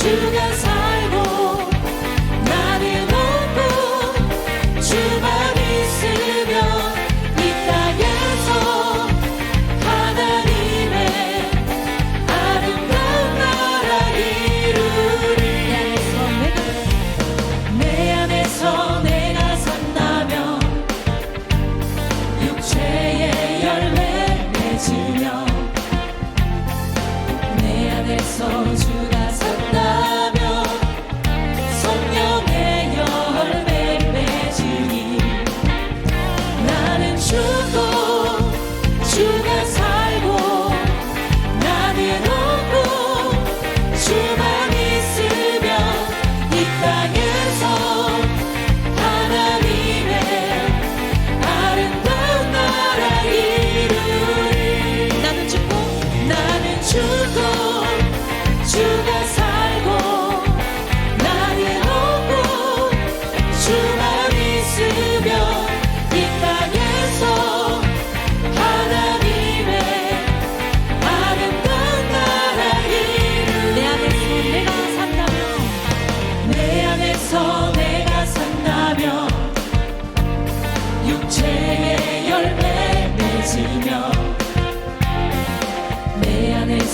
주가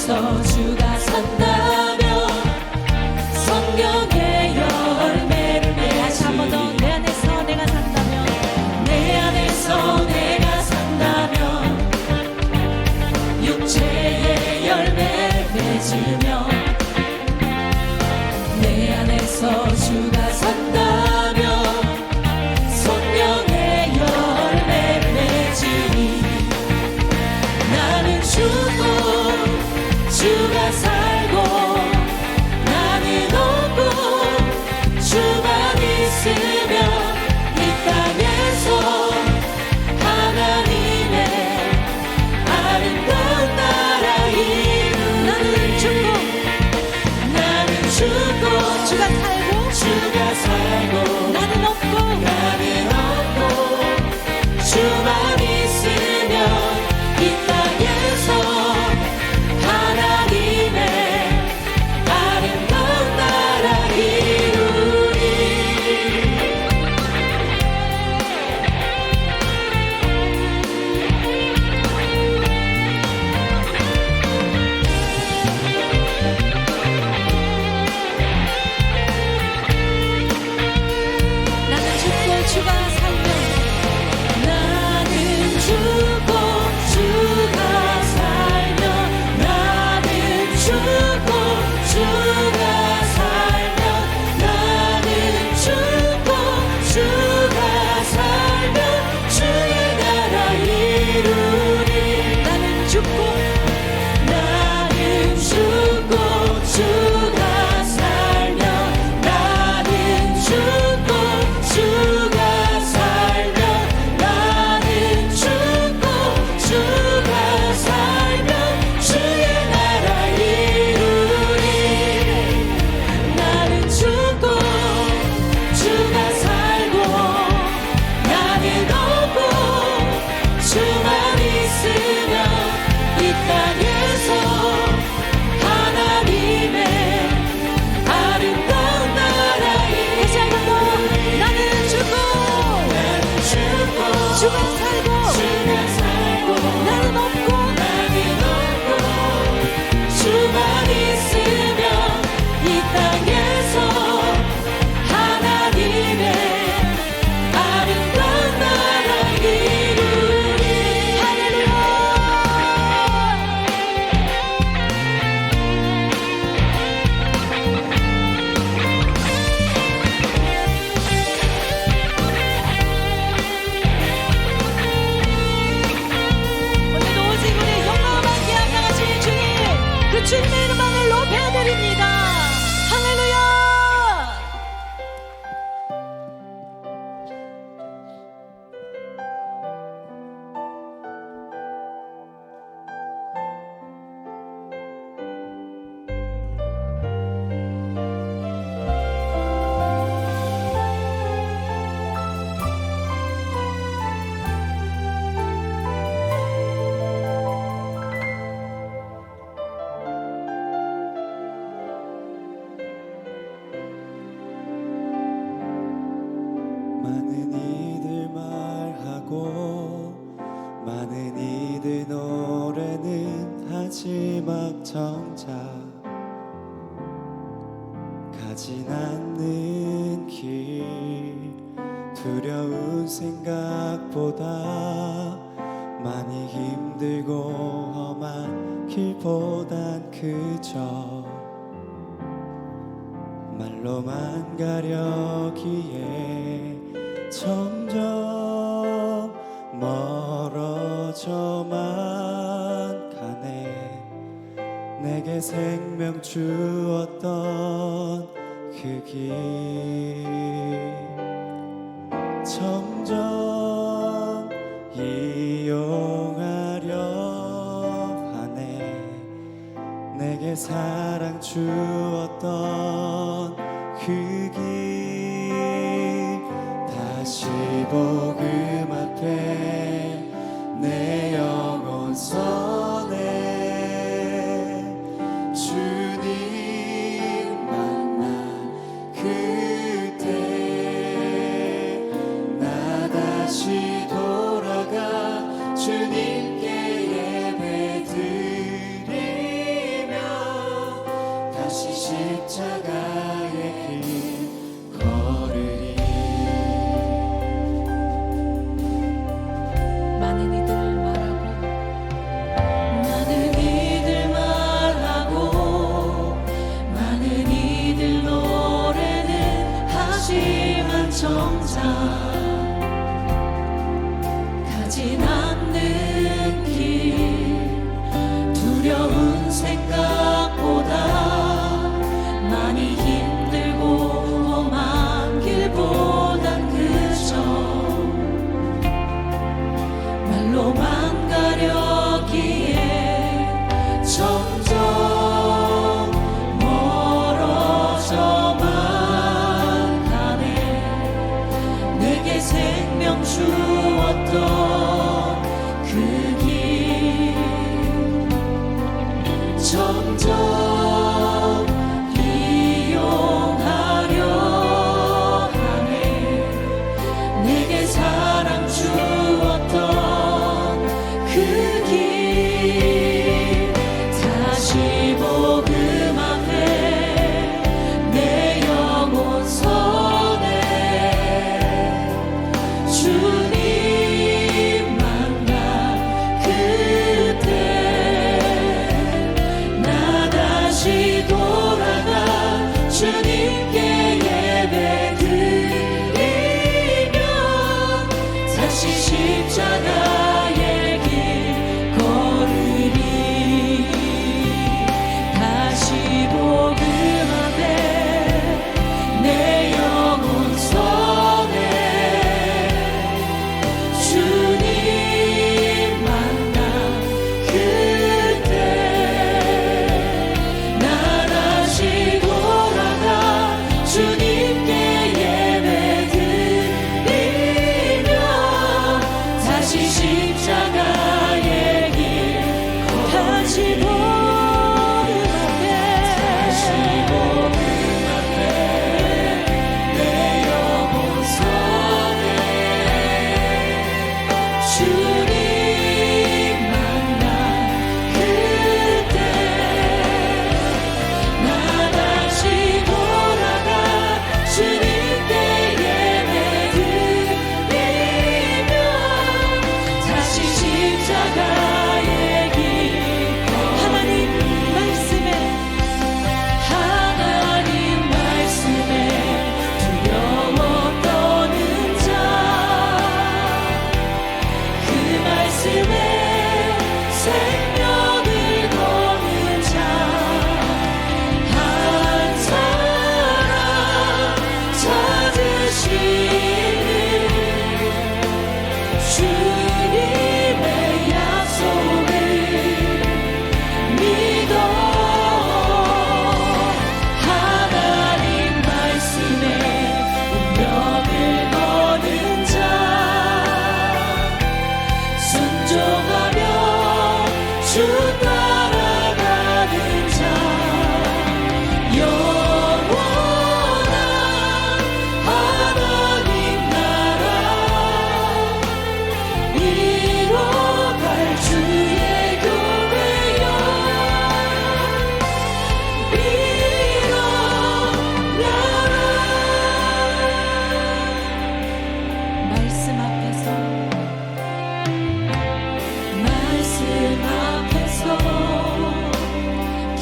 안에서 주가 산다면 성령의 열매를 내 다시 내 안에서 내가 산다면 내 안에서 내가 산다면 육체의 열매를 맺으면 혼자 가진 않는 길. 두려운 생각보다 많이 힘들고 험한 길보단 그저 말로만 가려기에 점점 멀어져만 내게 생명 주었던 그 길. 점점 이용하려 하네. 내게 사랑 주었던 그 길. 다시 복음 점점 name.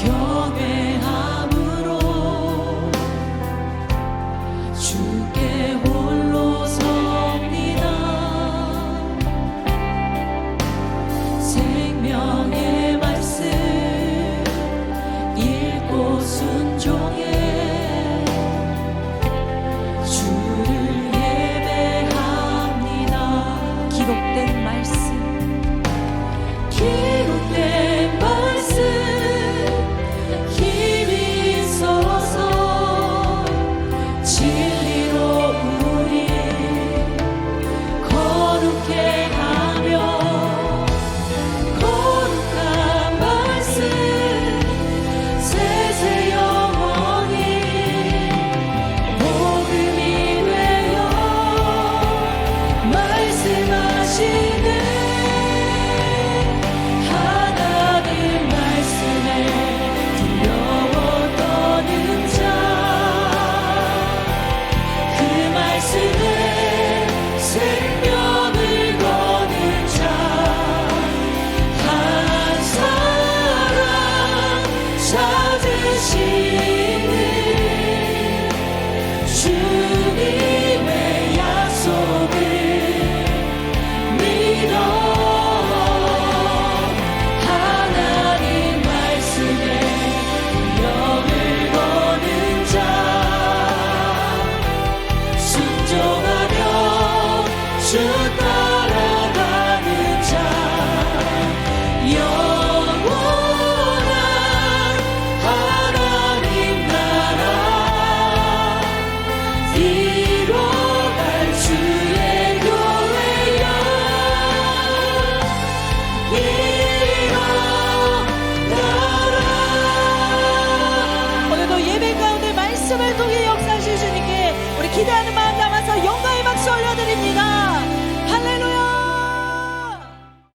your